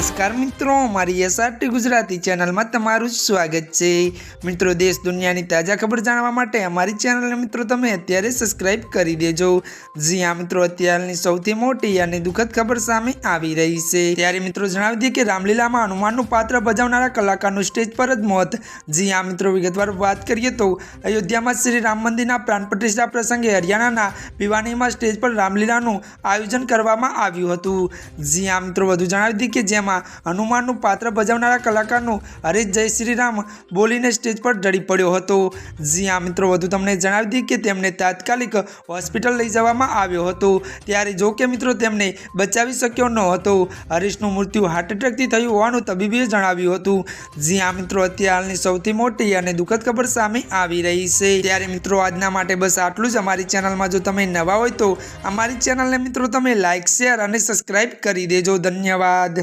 નમસ્કાર મિત્રો, મારી એસઆરટી ગુજરાતી ચેનલમાં તમારું સ્વાગત છે. મિત્રો, દેશ દુનિયાની તાજા ખબર જાણવા માટે અમારી ચેનલને મિત્રો તમે અત્યારે સબસ્ક્રાઇબ કરી દેજો. જી હા, મિત્રો, અત્યારની સૌથી મોટી અને દુઃખદ ખબર સામે આવી રહી છે. ત્યારે મિત્રો, જણાવી દઈએ કે રામલીલામાં હનુમાનનું પાત્ર ભજવનારા કલાકારનું સ્ટેજ પર જ મોત. જી હા, મિત્રો, વિગતવાર વાત કરીએ તો અયોધ્યામાં શ્રી રામ મંદિરના પ્રાણ પ્રતિષ્ઠા પ્રસંગે હરિયાણાના ભિવાનીમાં સ્ટેજ પર રામલીલાનું આયોજન કરવામાં આવ્યું હતું. જી હા, મિત્રો, વધુ જણાવી દઈએ કે જેમાં હનુમાનનું પાત્ર ભજવનારા કલાકારનું હરીશ જય શ્રી રામ બોલીને સ્ટેજ પર ઢળી પડ્યો હતો. જી આ મિત્રો, વધુ તમને જણાવી દઈએ કે તેમને તાત્કાલિક હોસ્પિટલ લઈ જવામાં આવ્યો હતો. ત્યારે જો કે મિત્રો તેમને બચાવી શક્યો ન હતો. હરીશનું મૃત્યુ હાર્ટ એટેકથી થયું હોવાનું તબીબીએ જણાવ્યું હતું. જી આ મિત્રો અત્યારની સૌથી મોટી અને દુઃખદ ખબર સામે આવી રહી છે. ત્યારે મિત્રો, આજના માટે બસ આટલું જ. અમારી ચેનલમાં જો તમે નવા હોય તો અમારી ચેનલને મિત્રો તમે લાઇક શેર અને સબસ્ક્રાઇબ કરી દેજો. ધન્યવાદ.